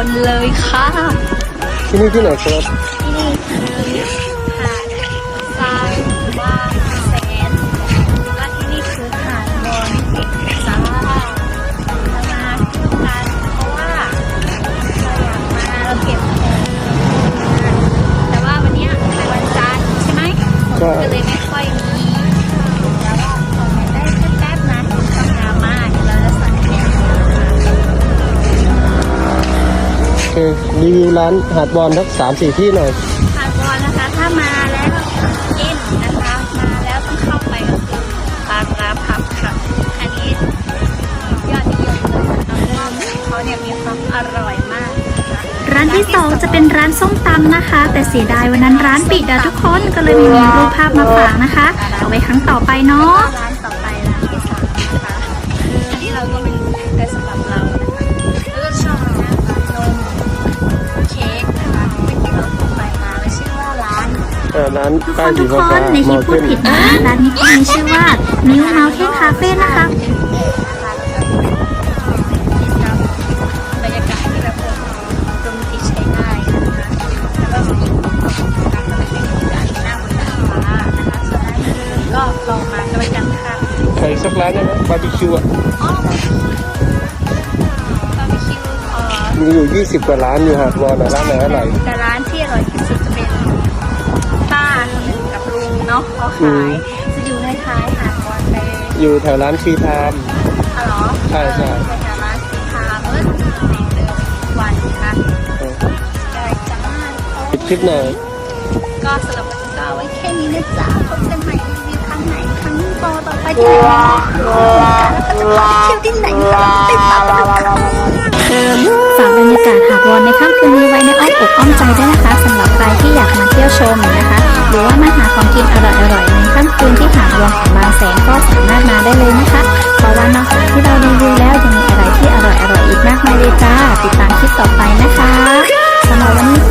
คนเลยค่ะที่นี่ที่ไหนครับที่นี่คือหาดทรายว่างแสนและที่นี่คือหาดบอนจ้าเรามาเที่ยวกันเพราะว่าเราอยากมาเราเก็บของแต่ว่าวันเนี้ยเป็นวันจันทร์ใช่ไหมก็เลยไม่ค่อยมี รีวิวร้านหาดบอลทักสามสี่ที่หน่อย หาดวอนนะคะ ถ้ามาแล้วกินนะคะ มาแล้วต้องเข้าไปก็คือบางราพับค่ะ อันนี้ยอดนิยมเลยนะคะเพราะว่าเขาเนี่ยมีความอร่อยมากนะคะร้านที่สองจะเป็นร้านส้มตำนะคะ แต่เสียดายวันนั้นร้านปิดอะทุกคนก็เลยไม่มีรูปภาพมาฝากนะคะ เอาไว้ครั้งต่อไปเนาะ ร้าน ร้านทุกคป้ายนสีทุกฟ้าคนในๆที่มอพูดผิดนะร้านนี้ก็มีชื่อว่า New Mountain Cafe นะคะบรรยากาศที่แบบตรงที่ใช้ได้นะคะแล้วก็มีการทำให้ดูจากหน้าบนดาดฟ้านะคะส่วนด้านนี้ก็ลองมาก็แล้วกันค่ะใครสักร้านได้ไหมบาร์บีคิวอะ อ๋อบาร์บีคิวเอ่อมีอยู่ 20 กว่าร้านอยู่หาดบอลนะร้านไหนอร่อยแต่ร้านที่อร่อยที่สุดจะเป็น นาะเขาขายจะอยู่ในท้ายหาดวอนไปอยู่แถวร้านชีไทามอ๋อเหรอใช่ใช่ เออไปหาร้านสีทาเมื่อในเดือนวันค่ะเออได้จ้าปิดคลิปหน่อย ก็สำหรับวันนี้ก็เอาไว้แค่นี้นะจ๊ะพบกันใหม่รีวิวครั้งไหนครั้งต่อต่อไปที่ไหนแล้วก็จะพาไปเที่ยวที่ไหนก็ติดตามกันค่ะฝา กาสหาดวอนในค่ำคืนนี้ไว้ในอ้อมอกอ้อมใจได้นะคะสำหรับใครที่อยากมาเที่ยวชมนะคะ หรือว่ามาหาของกินอร่อยๆในค่ำคืนที่หาดวอนของบางแสนก็สามารถมาได้เลยนะคะเพราะว่านอกจากที่เรารีวิวแล้วยังมีอะไรที่อร่อยๆอีกมากมายเลยจ้าติดตามคลิปต่อไปนะคะสำหรับวันนี้